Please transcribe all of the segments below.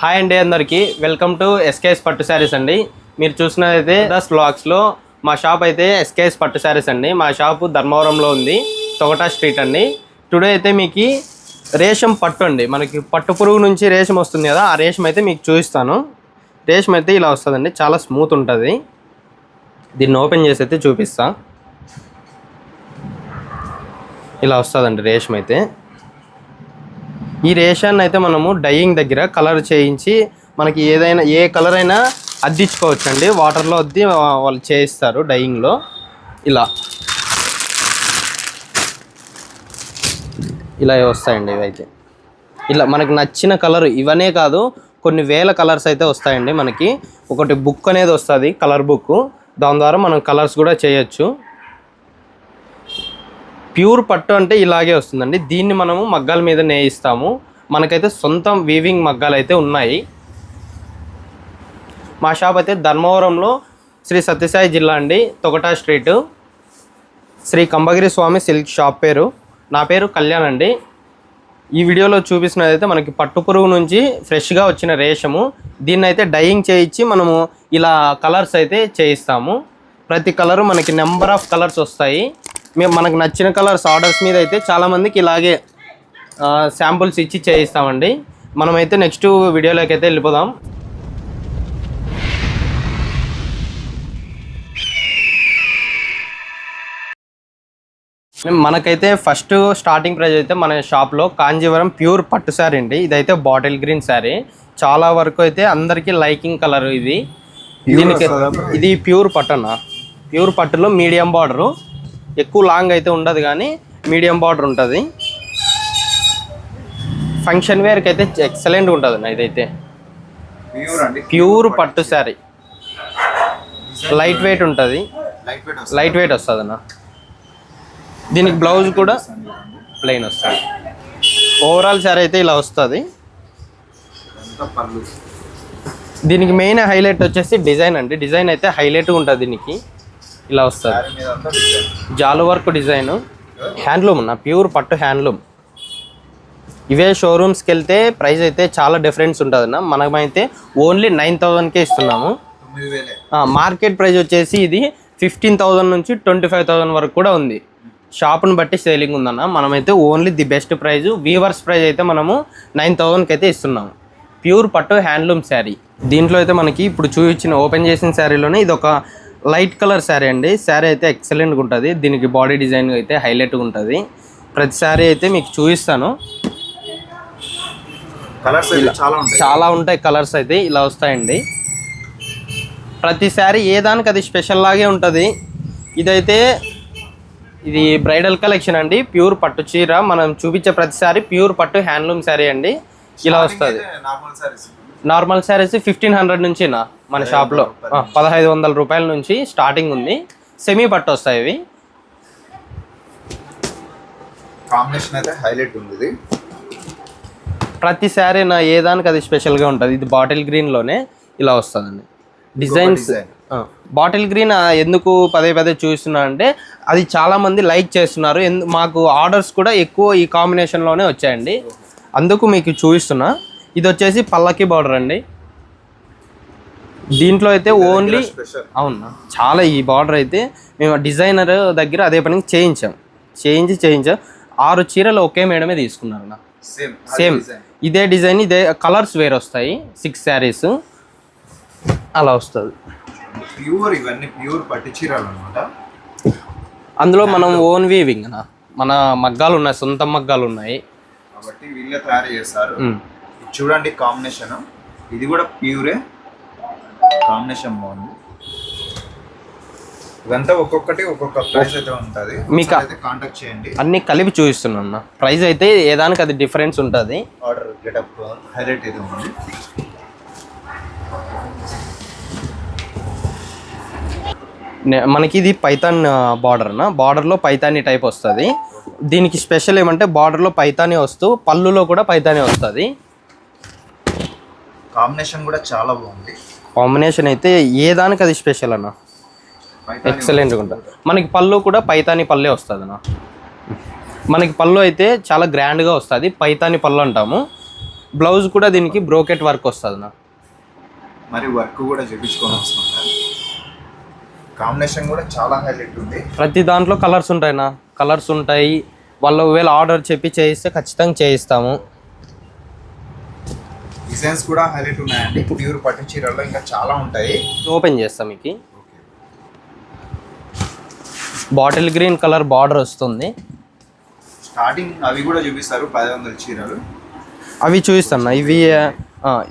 Hi అండి అందరికీ. Welcome to SKS పట్టు శారీస్ అండి. మీరు చూసినదైతే దస్ బ్లాగ్స్లో మా షాప్ అయితే ఎస్కేఎస్ పట్టు శారీస్ అండి. మా షాపు ధర్మవరంలో ఉంది. తొగటా స్ట్రీట్ అండి. టుడే అయితే మీకు రేషం పట్టు అండి. మనకి పట్టు పురుగు నుంచి రేషం వస్తుంది కదా ఆ రేషం అయితే మీకు చూపిస్తాను. రేషం అయితే ఇలా వస్తుందండి. చాలా స్మూత్ ఉంటుంది. దీన్ని ఓపెన్ చేసి అయితే చూపిస్తా. ఇలా వస్తుందండి రేషం అయితే. ఈ రేషాన్ని అయితే మనము డైయింగ్ దగ్గర కలర్ చేయించి మనకి ఏదైనా ఏ కలర్ అయినా అద్దించుకోవచ్చు అండి వాటర్లో అద్ది వాళ్ళు చేయిస్తారు డైయింగ్లో. ఇలా. ఇలా వస్తాయండి ఇవైతే. ఇలా మనకి నచ్చిన కలర్ ఇవనే కాదు కొన్ని వేల కలర్స్ అయితే వస్తాయండి మనకి. ఒకటి బుక్ అనేది వస్తుంది కలర్ బుక్ దాని ద్వారా మనం కలర్స్ కూడా చేయొచ్చు. ప్యూర్ పట్టు అంటే ఇలాగే వస్తుందండి. దీన్ని మనము మగ్గాల మీద నేయిస్తాము. మనకైతే సొంతం వీవింగ్ మగ్గాలు అయితే ఉన్నాయి. మా షాప్ అయితే ధర్మవరంలో శ్రీ సత్యసాయి జిల్లా అండి. తొకటా street. Shri Kambagiri Swamy silk shop పేరు. నా పేరు కళ్యాణ్ అండి. ఈ వీడియోలో చూపిస్తున్నదైతే మనకి పట్టు పురుగు నుంచి ఫ్రెష్గా వచ్చిన రేషము. దీన్ని అయితే డయింగ్ చేయించి మనము ఇలా కలర్స్ అయితే చేయిస్తాము. ప్రతి కలరు మనకి నెంబర్ ఆఫ్ కలర్స్ వస్తాయి. మేము మనకు నచ్చిన కలర్స్ ఆర్డర్స్ మీద అయితే చాలామందికి ఇలాగే శాంపుల్స్ ఇచ్చి చేయిస్తామండి. మనమైతే నెక్స్ట్ వీడియోలోకి అయితే వెళ్ళిపోదాం. మనకైతే ఫస్ట్ స్టార్టింగ్ ప్రైస్ అయితే మన షాప్లో కాంజీవరం ప్యూర్ పట్టు శారీ అండి. ఇదైతే బాటిల్ గ్రీన్ శారీ. చాలా వరకు అయితే అందరికీ లైకింగ్ కలర్ ఇది. దీనికి ఇది ప్యూర్ పట్టు అన్న ప్యూర్ పట్టులో మీడియం బార్డరు ఎక్కువ లాంగ్ అయితే ఉండదు కానీ మీడియం బార్డర్ ఉంటుంది. ఫంక్షన్ వేర్కి అయితే ఎక్సలెంట్ ఉంటుంది అన్న ఇదైతే. ప్యూర్ పట్టు శారీ లైట్ వెయిట్ ఉంటుంది. లైట్ వెయిట్ వస్తుంది? అన్న దీనికి బ్లౌజ్ కూడా ప్లెయిన్ వస్తుంది. ఓవరాల్ శారీ అయితే ఇలా వస్తుంది. దీనికి మెయిన్ హైలైట్ వచ్చేసి డిజైన్ అండి. డిజైన్ అయితే హైలైట్గా ఉంటుంది దీనికి. ఇలా వస్తుంది. జాలు వర్క్ డిజైన్. హ్యాండ్లూమ్ అన్న ప్యూర్ పట్టు హ్యాండ్లూమ్. ఇవే షోరూమ్స్కి వెళ్తే ప్రైస్ అయితే చాలా డిఫరెన్స్ ఉంటుంది అన్న మనమైతే ఓన్లీ నైన్ థౌజండ్కే ఇస్తున్నాము. మార్కెట్ ప్రైస్ వచ్చేసి ఇది ఫిఫ్టీన్ థౌజండ్ నుంచి ట్వంటీ ఫైవ్ థౌజండ్ వరకు కూడా ఉంది. షాప్ని బట్టి సేలింగ్ ఉందన్న. మనమైతే only the best price. Weavers price అయితే మనము నైన్ థౌజండ్కి అయితే ఇస్తున్నాము. ప్యూర్ పట్టు హ్యాండ్లూమ్ శారీ. దీంట్లో అయితే మనకి ఇప్పుడు చూపించిన ఓపెన్ చేసిన శారీలోనే ఇది ఒక లైట్ కలర్ శారీ అండి. శారీ అయితే ఎక్సలెంట్గా ఉంటుంది. దీనికి బాడీ డిజైన్ అయితే హైలైట్గా ఉంటుంది. ప్రతి శారీ అయితే మీకు చూపిస్తాను. కలర్స్ చాలా ఉంటాయి. చాలా ఉంటాయి కలర్స్ అయితే ఇలా వస్తాయండి. ప్రతి శారీ ఏ దానికి అది స్పెషల్ లాగే ఉంటుంది. ఇదైతే ఇది బ్రైడల్ కలెక్షన్ అండి. ప్యూర్ పట్టు చీర. మనం చూపించే ప్రతి శారీ ప్యూర్ పట్టు హ్యాండ్లూమ్ శారీ అండి. ఇలా వస్తుంది. నార్మల్ శారీస్ ఫిఫ్టీన్ హండ్రెడ్ నుంచి నా మన షాప్లో. పదహైదు వందల రూపాయల నుంచి స్టార్టింగ్ ఉంది. సెమీ పట్టు వస్తాయి ఇవి. కాంబినేషన్ అయితే హైలైట్ ఉంది ప్రతి శారీ నా ఏ దానికి అది స్పెషల్గా ఉంటుంది. ఇది బాటిల్ గ్రీన్లోనే ఇలా వస్తుందండి. డిజైన్స్. బాటిల్ గ్రీన్ ఎందుకు పదే పదే చూస్తున్నా అంటే అది చాలా మంది లైక్ చేస్తున్నారు. ఎందు మాకు ఆర్డర్స్ కూడా ఎక్కువ ఈ కాంబినేషన్లోనే వచ్చాయండి. అందుకు మీకు చూపిస్తున్నా. ఇది వచ్చేసి పల్లకి బార్డర్ అండి. దీంట్లో అయితే ఓన్లీ అవునా? చాలా ఈ బార్డర్ అయితే మేము డిజైనర్ దగ్గర అదే పని చేయించాం. చేయించి చేయించాం. ఆరు చీరలు ఒకే మేడమే తీసుకున్నారు నా సేమ్ ఇదే డిజైన్ ఇదే కలర్స్ వేరు వస్తాయి. సిక్స్ శారీస్ అలా వస్తుంది. ప్యూర్ ఇవన్నీ ప్యూర్ పట్టు చీరలు అనమాట అందులో మనం ఓన్ వీవింగ్ అన్న. మన మగ్గాలు ఉన్నాయి సొంత మగ్గాలు ఉన్నాయి. కాబట్టి వీళ్ళే తయారు చేస్తారు. చూడండి కాంబినేషన్. ఇది కూడా ప్యూరే కాంబినేషన్ బాగుంది. ఇదంతా ఒక్కొక్కటి ఒక్కొక్క ప్రైస్ అయితే ఉంటుంది. మీకు- అయితే కాంటాక్ట్ చేయండి. అన్నీ కలిపి చూపిస్తున్నాను అన్న. ప్రైస్ అయితే ఏదానికి అది డిఫరెన్స్ ఉంటుంది. ఆర్డర్ గెటప్ హైలైట్ అయితే ఉంది. నే- మనకి ఇది పైతాన్ బార్డర్ అన్న. బార్డర్లో పైతాని టైప్ వస్తుంది. దీనికి స్పెషల్ ఏమంటే బార్డర్లో పైతాని వస్తూ పళ్ళులో కూడా పైతాని వస్తుంది. కాంబినేషన్ కూడా చాలా బాగుంది. కాంబినేషన్ అయితే ఏ దానికి అది స్పెషల్ అన్న? ఎక్సలెంట్గా ఉంటుంది. మనకి పళ్ళు కూడా పైతాని పల్లె వస్తుంది అన్న. మనకి పళ్ళు అయితే చాలా గ్రాండ్గా వస్తుంది. పైతాని పళ్ళు అంటాము. బ్లౌజ్ కూడా దీనికి బ్రోకెట్ వర్క్ వస్తుంది నా మరి వర్క్ కూడా కాంబినేషన్ కూడా చాలా హైలైట్ ఉంది. ప్రతి దాంట్లో కలర్స్ ఉంటాయినా కలర్స్ ఉంటాయి. వాళ్ళు ఒకవేళ ఆర్డర్ చెప్పి చేయిస్తే ఖచ్చితంగా చేయిస్తాము. డిజైన్స్ కూడా హైలైట్ ఉన్నాయండి. ప్యూర్ పట్టు చీరల్లో ఇంకా చాలా ఉంటాయి. ఓపెన్ చేస్తాం మీకు. బాటిల్ గ్రీన్ కలర్ బార్డర్ వస్తుంది. స్టార్టింగ్ అవి కూడా చూపిస్తారు పది వందల చీరలు. అవి చూపిస్తాను. ఇవి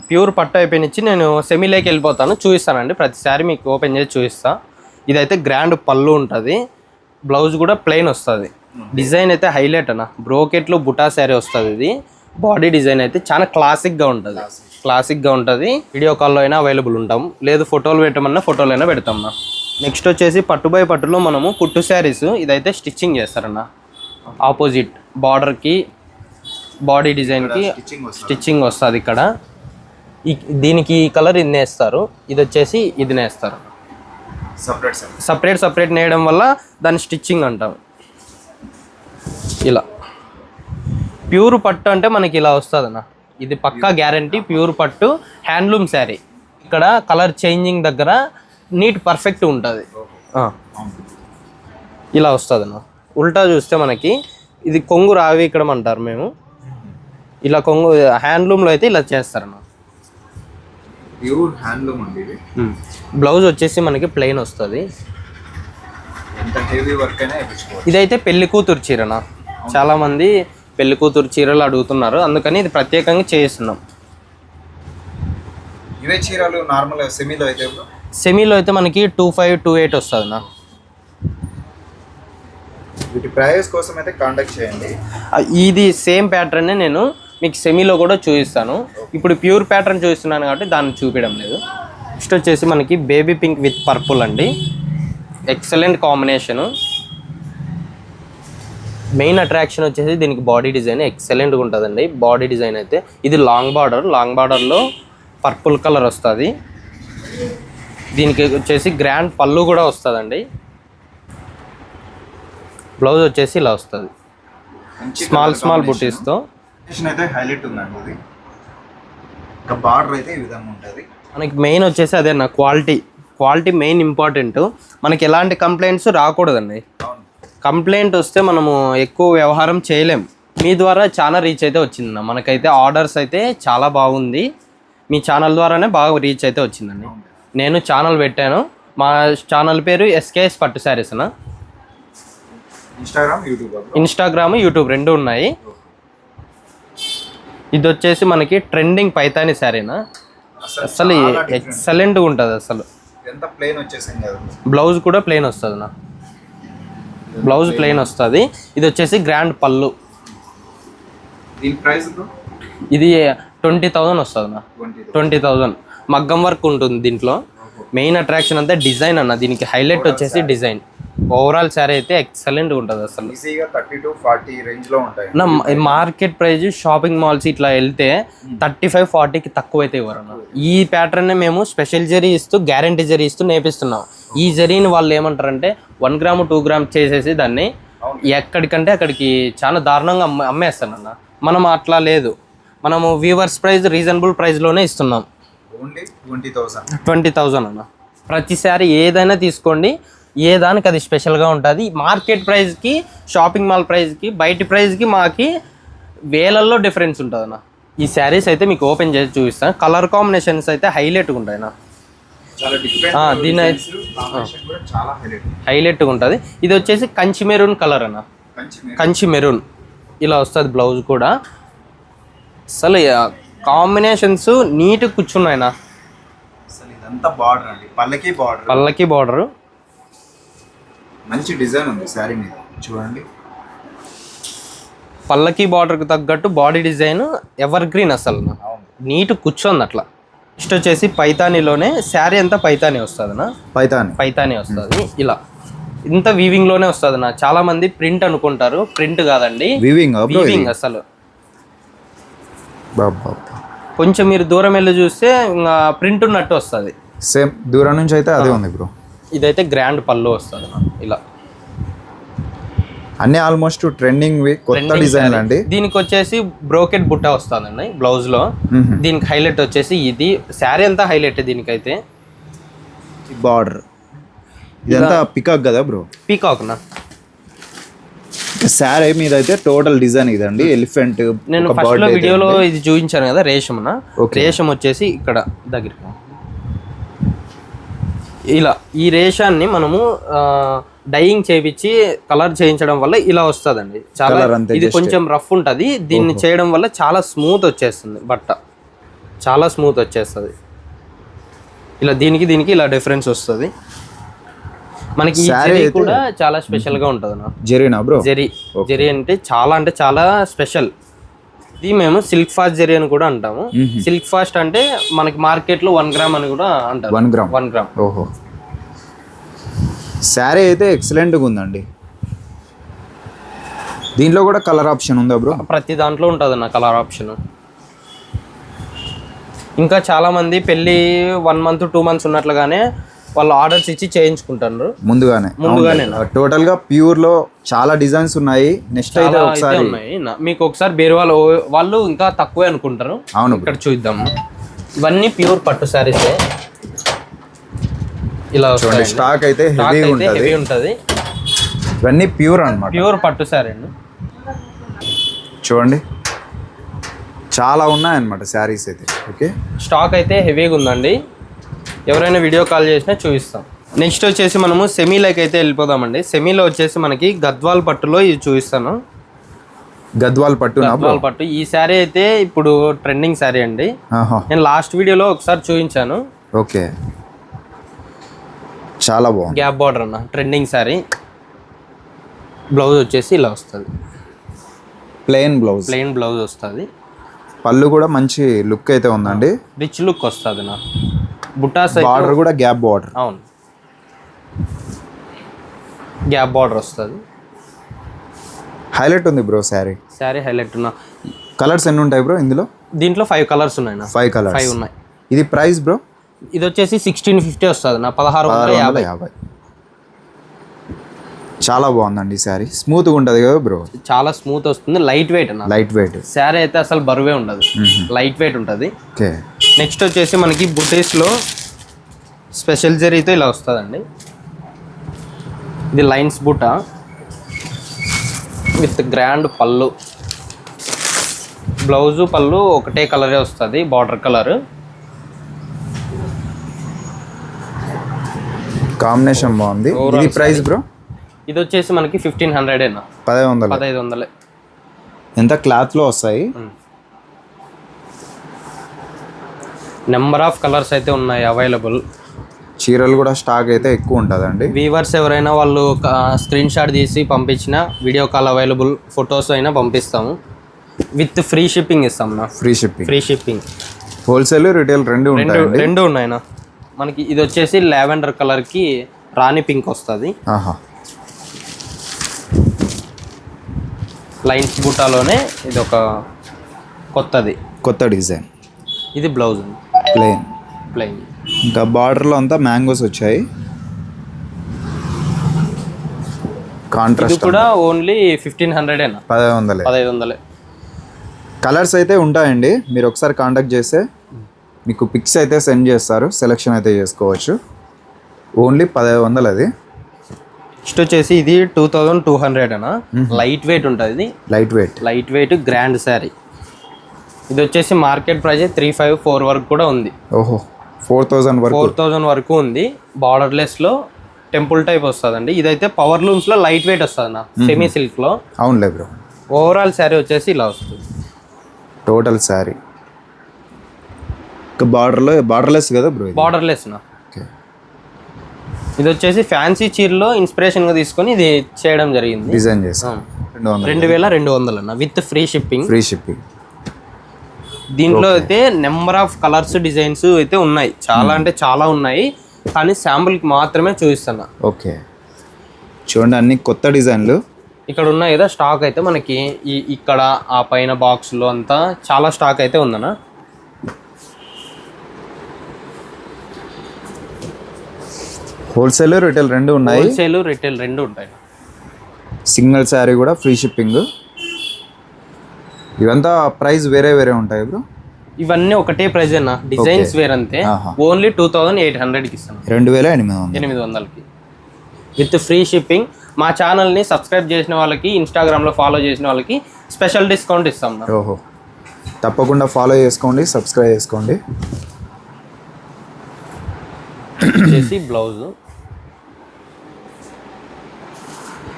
ప్యూర్ పట్టు అయిపోయినిచ్చి నేను సెమీలోకి వెళ్ళిపోతాను. చూపిస్తానండి. ప్రతిసారి మీకు ఓపెన్ చేసి చూపిస్తా. ఇదైతే గ్రాండ్ పళ్ళు ఉంటుంది. బ్లౌజ్ కూడా ప్లెయిన్ వస్తుంది. డిజైన్ అయితే హైలైట్ అన్న. బ్రోకెట్లో బుటా శారీ వస్తుంది ఇది. బాడీ డిజైన్ అయితే చాలా క్లాసిక్గా ఉంటుంది. క్లాసిక్గా ఉంటుంది. వీడియో కాల్లో అయినా అవైలబుల్ ఉంటాం. లేదు ఫోటోలు పెట్టమన్నా ఫోటోలు అయినా పెడతాం నెక్స్ట్ వచ్చేసి పట్టుబై పట్టులో మనము కుట్టు శారీస్ ఇదైతే స్టిచ్చింగ్ చేస్తారన్న. ఆపోజిట్ బార్డర్కి బాడీ డిజైన్కి స్టిచ్చింగ్ వస్తుంది. ఇక్కడ. దీనికి ఈ కలర్ ఇది నేస్తారు ఇది వచ్చేసి ఇది నేస్తారు సపరేట్ సపరేట్ నేయడం వల్ల దాన్ని స్టిచ్చింగ్ అంటాం. ఇలా. ప్యూర్ పట్టు అంటే మనకి ఇలా వస్తుంది అన్న ఇది పక్కా గ్యారంటీ ప్యూర్ పట్టు హ్యాండ్లూమ్ శారీ. ఇక్కడ కలర్ చేంజింగ్ దగ్గర నీట్ పర్ఫెక్ట్ ఉంటుంది. ఇలా వస్తుంది అన్న ఉల్టా చూస్తే మనకి ఇది కొంగు రావి ఇక్కడ అంటారు మేము. ఇలా కొంగు హ్యాండ్లూమ్లో అయితే ఇలా చేస్తారన్న. ప్యూర్ హ్యాండ్లూమ్ అండి బ్లౌజ్ వచ్చేసి మనకి ప్లెయిన్ వస్తుంది. ఇదైతే పెళ్ళి కూతురు చీరన చాలా మంది పెళ్ళి కూతురు చీరలు అడుగుతున్నారు. అందుకని ఇది ప్రత్యేకంగా చేస్తున్నాం ఇవే చీరలు నార్మల్ సెమీలో అయితే సెమీలో అయితే మనకి టూ ఫైవ్ టూ ఎయిట్ వస్తుంది నా వీటి ప్రైస్ కోసం అయితే కాంటాక్ట్ చేయండి. ఇది సేమ్ ప్యాటర్న్ నేను మీకు సెమీలో కూడా చూపిస్తాను. ఇప్పుడు ప్యూర్ ప్యాటర్న్ చూపిస్తున్నాను కాబట్టి దాన్ని చూపించడం లేదు. నెక్స్ట్ వచ్చేసి మనకి బేబీ పింక్ విత్ పర్పుల్ అండి. Excellent combination. మెయిన్ అట్రాక్షన్ వచ్చేసి దీనికి బాడీ డిజైన్ ఎక్సలెంట్గా ఉంటుందండి. బాడీ డిజైన్ అయితే ఇది లాంగ్ బార్డర్. లాంగ్ బార్డర్లో పర్పుల్ కలర్ వస్తుంది. దీనికి వచ్చేసి గ్రాండ్ పళ్ళు కూడా వస్తుందండి. బ్లౌజ్ వచ్చేసి ఇలా వస్తుంది. Small small. బుటీస్తో. అయితే హైలైట్ ఉందండి ఇది ఇంకా బార్డర్ అయితే ఈ విధంగా ఉంటుంది. మనకి మెయిన్ వచ్చేసి అదే నా క్వాలిటీ. Quality main important. మనకి ఎలాంటి కంప్లైంట్స్ రాకూడదండి. కంప్లైంట్ వస్తే మనము ఎక్కువ వ్యవహారం చేయలేం. మీ ద్వారా చాలా రీచ్ అయితే వచ్చిందన్న. మనకైతే ఆర్డర్స్ అయితే చాలా బాగుంది. మీ ఛానల్ ద్వారానే బాగా రీచ్ అయితే వచ్చిందండి. నేను ఛానల్ పెట్టాను. మా ఛానల్ పేరు ఎస్కేఎస్ పట్టు శారీస్ అన్న. ఇన్స్టాగ్రామ్ యూట్యూబ్ ఇన్స్టాగ్రామ్ యూట్యూబ్ రెండు ఉన్నాయి. ఇది వచ్చేసి మనకి ట్రెండింగ్ పైతాని శారీనా అసలు ఎక్సలెంట్గా ఉంటుంది అసలు. బ్లౌజ్ కూడా ప్లెయిన్ వస్తుంది నా బ్లౌజ్ ప్లెయిన్ వస్తుంది. ఇది వచ్చేసి గ్రాండ్ పళ్ళు. దీని ప్రైస్ ఇది ట్వంటీ థౌజండ్ వస్తుంది నా ట్వంటీ ట్వంటీ థౌజండ్ మగ్గం వర్క్ ఉంటుంది దీంట్లో. మెయిన్ అట్రాక్షన్ అంతా డిజైన్ అన్న. దీనికి హైలైట్ వచ్చేసి డిజైన్. ఓవరాల్ శారీ అయితే ఎక్సలెంట్గా ఉంటుంది అసలు. ఈజీగా థర్టీ టు ఫార్టీ రేంజ్లో ఉంటాయి. మార్కెట్ ప్రైస్ షాపింగ్ మాల్స్ ఇట్లా వెళ్తే థర్టీ ఫైవ్ ఫార్టీకి తక్కువ అయితే ఇవ్వరు అన్న ఈ ప్యాటర్న్ మేము స్పెషల్ జరీ ఇస్తూ గ్యారంటీ జరీ ఇస్తూ నేపిస్తున్నాం. ఈ జరీని వాళ్ళు ఏమంటారంటే వన్ గ్రామ్ టూ గ్రామ్ చేసేసి దాన్ని ఎక్కడికంటే అక్కడికి చాలా దారుణంగా అమ్మ అమ్మేస్తానన్న మనం అట్లా లేదు. మనము వీవర్స్ ప్రైస్ రీజనబుల్ ప్రైస్లోనే ఇస్తున్నాం. ట్వంటీ థౌసండ్ అన్న. ప్రతిసారి ఏదైనా తీసుకోండి. ఏ దానికి అది స్పెషల్గా ఉంటుంది. మార్కెట్ ప్రైస్కి షాపింగ్ మాల్ ప్రైస్కి బయటి ప్రైస్కి మాకి వేలల్లో డిఫరెన్స్ ఉంటుంది అన్న ఈ శారీస్ అయితే మీకు ఓపెన్ చేసి చూపిస్తాను. కలర్ కాంబినేషన్స్ అయితే హైలైట్గా ఉంటాయి అన్న దీని హైలైట్గా ఉంటుంది. ఇది వచ్చేసి కంచి మెరూన్ కలర్ అన్న. కంచి మెరూన్. ఇలా వస్తుంది బ్లౌజ్ కూడా. అసలు కాంబినేషన్స్ నీట్గా కూర్చున్నాయి నా అసలు ఇదంతా బార్డర్ అండి. పల్లకి పళ్ళకి బార్డరు మంచి డిజైన్ ఉంది శారీ మీద. చూడండి. పళ్ళకి బార్డర్కి తగ్గట్టు బాడీ డిజైన్ ఎవర్ గ్రీన్ అసలు. నీట్ కూర్చోంది అట్లా. నెక్స్ట్ వచ్చేసి పైతానీలోనే శారీ అంతా పైతానీ వస్తుంది నా పైతాని పైతానీ వస్తుంది ఇలా. ఇంత వీవింగ్లోనే వస్తుంది నా చాలా మంది ప్రింట్ అనుకుంటారు ప్రింట్ కాదండి. వివింగ్ వీవింగ్ అసలు. కొంచెం మీరు దూరం వెళ్ళి చూస్తే ఇంకా ప్రింట్ ఉన్నట్టు వస్తుంది. సేమ్ దూరం నుంచి అయితే అదే ఉంది బ్రో ఇదైతే గ్రాండ్ పళ్ళు వస్తుంది ఇలా. అన్ని ఆల్మోస్ట్ ట్రెండింగ్ కొత్త డిజైన్. అండి దీనికి వచ్చేసి బ్రోకెట్ బుట్ట వస్తుందండి బ్లౌజ్లో. దీనికి హైలైట్ వచ్చేసి ఇది. శారీ అంతా హైలైట్ దీనికైతే. బార్డర్. ఇదంతా పికాక్ కదా బ్రో? పీకాక్ నా. శారీ మీద అయితే టోటల్ డిజైన్ ఇదండి. ఎలిఫెంట్ నేను ఫస్ట్లో వీడియోలో ఇది చూపించాను కదా రేషం Okay. రేషం వచ్చేసి ఇక్కడ దగ్గరికి. ఇలా ఈ రేషాన్ని మనము డైయింగ్ చేపించి కలర్ చేయించడం వల్ల ఇలా వస్తుందండి. చాలా ఇది. కొంచెం రఫ్ ఉంటది. దీన్ని చేయడం వల్ల చాలా స్మూత్ వచ్చేస్తుంది బట్ట. చాలా స్మూత్ వచ్చేస్తుంది. ఇలా దీనికి దీనికి ఇలా డిఫరెన్స్ వస్తుంది. మనకి జరీ కూడా చాలా స్పెషల్గా ఉంటుంది జరీనా బ్రో జెరీ. జెరీ అంటే చాలా అంటే చాలా స్పెషల్ ఇది మేము సిల్క్ ఫాస్ట్ జెరీ అని కూడా అంటాము. సిల్క్ ఫాస్ట్ అంటే మనకి మార్కెట్లో వన్ గ్రామ్ అని కూడా అంటారు. One gram. One gram. ఓహో. శారీ అయితే ఎక్సలెంట్గా ఉందండి. దీంట్లో కూడా కలర్ ఆప్షన్ ఉందా బ్రో? ప్రతి దాంట్లో ఉంటుంది అన్న కలర్ ఆప్షన్. ఇంకా చాలా మంది పెళ్ళి వన్ మంత్ టూ మంత్స్ ఉన్నట్లుగానే వాళ్ళు ఆర్డర్స్ ఇచ్చి చేయించుకుంటారు ముందుగానే. ముందుగానే టోటల్గా ప్యూర్లో చాలా డిజైన్స్ ఉన్నాయి. నెక్స్ట్ అయితే ఒకసారి మీకు ఒకసారి బేరు వాళ్ళు వాళ్ళు ఇంకా తక్కువే అనుకుంటారు. అవును. ఇక్కడ చూద్దాం ఇవన్నీ ప్యూర్ పట్టు శారీస్ ఇలా చూడండి స్టాక్ అయితే హెవీ ఉంటుంది. ఇవన్నీ ప్యూర్ అన్నమాట. ప్యూర్ పట్టు శారీ అండి చూడండి. చాలా ఉన్నాయన్నమాట శారీస్ అయితే. ఓకే. స్టాక్ అయితే హెవీగా ఉందండి. ఎవరైనా వీడియో కాల్ చేసినా చూపిస్తాం. నెక్స్ట్ వచ్చేసి మనము సెమీలోకి అయితే వెళ్ళిపోదామండి. సెమీలో వచ్చేసి మనకి గద్వాల్ పట్టులో ఇది చూపిస్తాను. గద్వాల్ పట్టునా బ్రో గద్వాల్ పట్టు. ఈ శారీ అయితే ఇప్పుడు ట్రెండింగ్ శారీ అండి. నేను లాస్ట్ వీడియోలో ఒకసారి చూపించాను. ఓకే. చాలా బాగుంది. గ్యాప్ బార్డర్ అన్న ట్రెండింగ్ శారీ. బ్లౌజ్ వచ్చేసి ఇలా వస్తుంది. ప్లెయిన్ బ్లౌజ్ ప్లెయిన్ బ్లౌజ్ వస్తుంది. పళ్ళు కూడా మంచి లుక్ అయితే ఉందండి. రిచ్ లుక్ వస్తుంది నా బుటాస్ బార్డర్ కూడా గ్యాప్ బార్డర్ అవును. గ్యాప్ బార్డర్ వస్తుంది. హైలైట్ ఉంది బ్రో శారీ శారీ హైలైట్ ఉన్న. కలర్స్ ఎన్ని ఉంటాయి బ్రో ఇందులో? దీంట్లో ఫైవ్ కలర్స్ ఉన్నాయి నా ఫైవ్ కలర్స్ ఫైవ్ ఉన్నాయి. ఇది ప్రైస్ బ్రో ఇది వచ్చేసి సిక్స్టీన్ ఫిఫ్టీ వస్తుంది నా. పదహారు వందల పదహారు వందల యాభై యాభై. చాలా బాగుందండి ఈ శారీ. స్మూత్గా ఉంటుంది కదా బ్రో? చాలా స్మూత్ వస్తుంది. లైట్ వెయిట్ అన్న. లైట్ వెయిట్ శారీ అయితే అసలు బరువే ఉండదు. లైట్ వెయిట్ ఉంటుంది. ఓకే. నెక్స్ట్ వచ్చేసి మనకి బుటీస్లో స్పెషల్ జరీతో ఇలా వస్తుందండి. ఇది లైన్స్ బుట్ట విత్ గ్రాండ్ పళ్ళు. బ్లౌజు పళ్ళు ఒకటే కలరే వస్తుంది బార్డర్ కలర్ కాంబినేషన్ బాగుంది. ఇది ప్రైస్ బ్రో? ఇది వచ్చేసి మనకి ఫిఫ్టీన్ హండ్రెడేనా పదిహేను వందలు. పదహైదు వందలే. ఎంత క్లాత్లో వస్తాయి? నెంబర్ ఆఫ్ కలర్స్ అయితే ఉన్నాయి అవైలబుల్ చీరలు కూడా స్టాక్ అయితే ఎక్కువ ఉంటుందండి. వీవర్స్ ఎవరైనా వాళ్ళు స్క్రీన్ షాట్ తీసి పంపించిన వీడియో కాల్ అవైలబుల్ ఫొటోస్ అయినా పంపిస్తాము. విత్ ఫ్రీ షిప్పింగ్ ఇస్తాం నా free shipping free shipping wholesale retail రెండు రెండు రెండు మనకి ఇది వచ్చేసి లావెండర్ కలర్కి రాణి పింక్ వస్తుంది. లైన్స్ బూటాలోనే ఇది ఒక కొత్తది. కొత్త డిజైన్. ఇది బ్లౌజ్ ప్లెయిన్. ప్లెయిన్. ఇంకా బార్డర్లో అంతా మ్యాంగోస్ వచ్చాయి. కాంట్రాస్ట్ కూడా ఓన్లీ ఫిఫ్టీన్ హండ్రెడేనా? పదిహేను వందలే. పదహైదు వందలే. కలర్స్ అయితే ఉంటాయండి. మీరు ఒకసారి కాంటాక్ట్ చేస్తే మీకు పిక్స్ అయితే సెండ్ చేస్తారు. సెలెక్షన్ అయితే చేసుకోవచ్చు. ఓన్లీ పదిహేను వందలు అది నెక్స్ట్ వచ్చేసి ఇది టూ థౌజండ్ టూ హండ్రెడ్ అనా లైట్ వెయిట్ ఉంటుంది light weight light weight grand saree ఇది వచ్చేసి market price three five four వరకు కూడా ఉంది. ఓహో ఫోర్ థౌజండ్ వరకు. ఫోర్ థౌజండ్ వరకు ఉంది. బార్డర్లెస్లో టెంపుల్ టైప్ వస్తుందండి. ఇదైతే పవర్ లూమ్స్లో లైట్ వెయిట్ వస్తుంది నా సెమీ సిల్క్లో అవునులే బ్రో. ఓవరాల్ శారీ వచ్చేసి ఇలా వస్తుంది. టోటల్ శారీ బార్డర్లో బార్డర్లెస్ కదా బ్రో బార్డర్లెస్ నా ఇది వచ్చేసి ఫ్యాన్సీ చీరలో ఇన్స్పిరేషన్గా తీసుకొని ఇది చేయడం జరిగింది. డిజైన్ చేస్తాం రెండు వేల రెండు వందలు అన్న with free shipping. Free shipping. దీంట్లో అయితే నెంబర్ ఆఫ్ కలర్స్ డిజైన్స్ అయితే ఉన్నాయి. చాలా అంటే చాలా ఉన్నాయి. కానీ శాంపుల్కి మాత్రమే చూపిస్తున్నా. ఓకే. చూడండి అన్ని కొత్త డిజైన్లు. ఇక్కడ ఉన్నాయి కదా స్టాక్ అయితే మనకి ఈ ఇక్కడ ఆ పైన బాక్స్లో అంతా చాలా స్టాక్ అయితే ఉందన్న. హోల్సేల్ రిటైల్ రెండు ఉన్నాయి. హోల్సేల్ రిటైల్ రెండు ఉంటాయి. సింగిల్ శారీ కూడా ఫ్రీ షిప్పింగ్. ఇవంతా ప్రైస్ వేరే వేరే ఉంటాయి బ్రో. ఇవన్నీ ఒకటే ప్రైజ్ అన్న. డిజైన్స్ వేరంతే. ఓన్లీ టూ థౌజండ్ ఎయిట్ హండ్రెడ్కి ఇస్తాను రెండు వేల ఎనిమిది ఎనిమిది వందలకి. With free shipping. మా ఛానల్ని సబ్స్క్రైబ్ చేసిన వాళ్ళకి ఇన్స్టాగ్రామ్లో ఫాలో చేసిన వాళ్ళకి స్పెషల్ డిస్కౌంట్ ఇస్తాం. ఓహో. తప్పకుండా ఫాలో చేసుకోండి సబ్స్క్రైబ్ చేసుకోండి. వచ్చేసి బ్లౌజ్.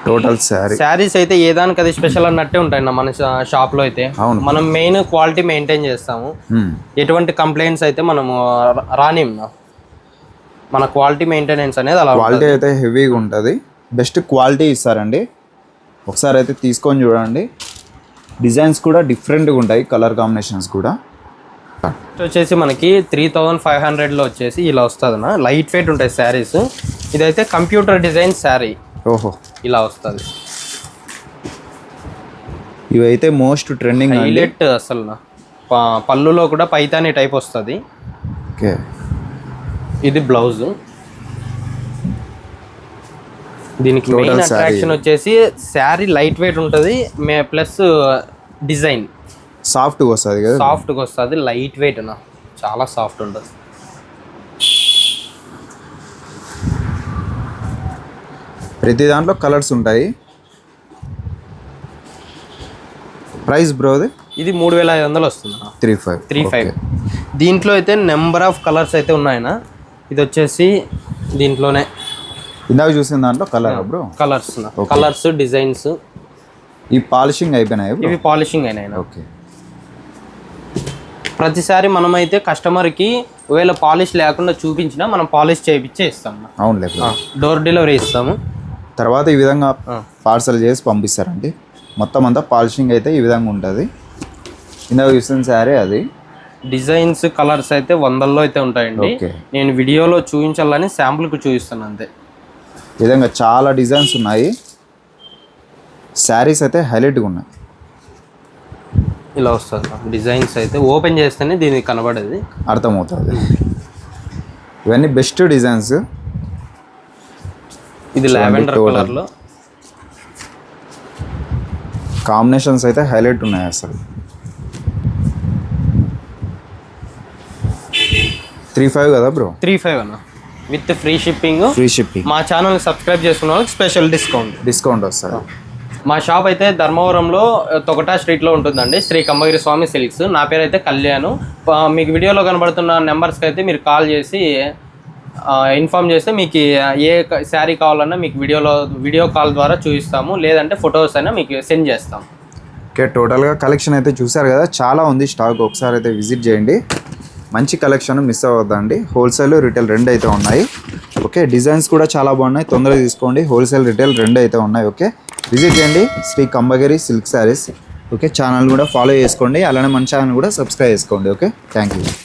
టోటల్ శారీ. శారీస్ అయితే ఏ దానికి అది స్పెషల్ అన్నట్టే ఉంటాయి మన షాప్లో అయితే. మనం మెయిన్ క్వాలిటీ మెయింటైన్ చేస్తాము. ఎటువంటి కంప్లైంట్స్ అయితే మనము రానిం మన క్వాలిటీ మెయింటెనెన్స్ అనేది అలా క్వాలిటీ అయితే హెవీగా ఉంటుంది. బెస్ట్ క్వాలిటీ ఇస్తారండి. ఒకసారి అయితే తీసుకొని చూడండి. డిజైన్స్ కూడా డిఫరెంట్గా ఉంటాయి కలర్ కాంబినేషన్స్ కూడా. వచ్చేసి మనకి త్రీ థౌజండ్ ఫైవ్ హండ్రెడ్లో వచ్చేసి ఇలా వస్తుంది అన్న లైట్ వెయిట్ ఉంటాయి శారీస్. ఇదైతే కంప్యూటర్ డిజైన్ శారీ. ఓహో. ఇలా వస్తుంది. ఇవైతే మోస్ట్ ట్రెండింగ్ హైలైట్ అసలు. పళ్ళులో కూడా పైతాని టైప్ వస్తుంది. ఓకే. ఇది బ్లౌజ్. దీనికి మెయిన్. అట్రాక్షన్ వచ్చేసి శారీ లైట్ వెయిట్ ఉంటుంది. మే ప్లస్ డిజైన్. సాఫ్ట్గా వస్తుంది కదా. సాఫ్ట్గా వస్తుంది లైట్ వెయిట్ నా. చాలా సాఫ్ట్ ఉంటుంది. ప్రతి దాంట్లో కలర్స్ ఉంటాయి. ప్రైస్ బ్రోది ఇది మూడు వేల ఐదు వందలు వస్తుంది. Three five. Three five. దీంట్లో అయితే నెంబర్ ఆఫ్ కలర్స్ అయితే ఉన్నాయన. ఇది వచ్చేసి దీంట్లోనే. ఇందాక చూసిన దాంట్లో colour bro? Colours colours designs. ఈ పాలిషింగ్ అయిపోయినాయి ఇవి పాలిషింగ్ అయినాయి ఓకే. ప్రతిసారి మనమైతే కస్టమర్కి ఒకవేళ పాలిష్ లేకుండా చూపించినా మనం పాలిష్ చేయించే ఇస్తాం అవునులే డోర్ డెలివరీ ఇస్తాము. తర్వాత ఈ విధంగా. పార్సల్ చేసి పంపిస్తారండి. మొత్తం అంతా పాలిషింగ్ అయితే ఈ విధంగా ఉంటుంది. ఇందాక చూసిన శారీ అది. డిజైన్స్ కలర్స్ అయితే వందల్లో అయితే ఉంటాయండి. ఓకే. నేను వీడియోలో చూపించాలని శాంపుల్కి చూపిస్తాను అంతే. ఈ విధంగా చాలా డిజైన్స్ ఉన్నాయి. శారీస్ అయితే హైలైట్గా ఉన్నాయి. ఇలా వస్తుంది డిజైన్స్ అయితే ఓపెన్ చేస్తేనే దీనికి కనబడేది. అర్థమవుతుంది. ఇవన్నీ బెస్ట్ డిజైన్స్. ఇది లావెండర్. కలర్లో. కాంబినేషన్స్ అయితే హైలైట్ ఉన్నాయి అసలు. త్రీ ఫైవ్ కదా బ్రో? త్రీ ఫైవ్ అన్న. With free shipping. Free shipping. మా ఛానల్ సబ్స్క్రైబ్ చేసుకున్న వాళ్ళకి స్పెషల్ డిస్కౌంట్. డిస్కౌంట్ వస్తుంది. మా షాప్ అయితే ధర్మవరంలో తొకటా స్ట్రీట్లో ఉంటుందండి. శ్రీ కంబగిరి స్వామి సిల్క్స్. నా పేరు అయితే కళ్యాణ్ మీకు వీడియోలో కనబడుతున్న నెంబర్స్కి అయితే మీరు కాల్ చేసి ఇన్ఫామ్ చేస్తే మీకు ఏ శారీ కావాలన్నా మీకు వీడియోలో వీడియో కాల్ ద్వారా చూపిస్తాము. లేదంటే ఫొటోస్ అయినా మీకు సెండ్ చేస్తాం ఓకే టోటల్గా కలెక్షన్ అయితే చూసారు కదా. చాలా ఉంది స్టాక్. ఒకసారి అయితే విజిట్ చేయండి. మంచి కలెక్షన్ మిస్ అవ్వద్దండి. హోల్సేల్ రిటైల్ రెండు అయితే ఉన్నాయి. ఓకే డిజైన్స్ కూడా చాలా బాగున్నాయి. తొందరగా తీసుకోండి. హోల్సేల్ రిటైల్ రెండు అయితే ఉన్నాయి. ఓకే విజిట్ చేయండి. Shri Kambagiri silk sarees. Okay channel కూడా ఫాలో చేసుకోండి. అలానే మన ఛానల్ కూడా సబ్స్క్రైబ్ చేసుకోండి. Okay thank you.